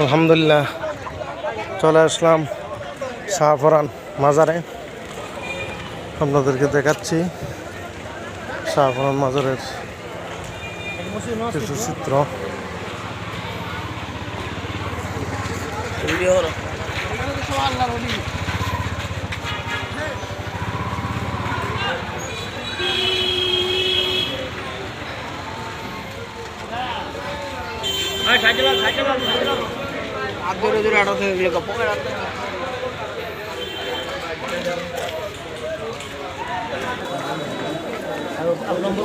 আলহামদুলিল্লাহ চলে আসলাম শাহফরান মাজারে। আপনাদেরকে দেখাচ্ছি শাহফরান মাজারের কিছু চিত্র। খাইতে খাইতে দূরে দূরে আটাতে এগুলো গপ্পে। আর নম্বর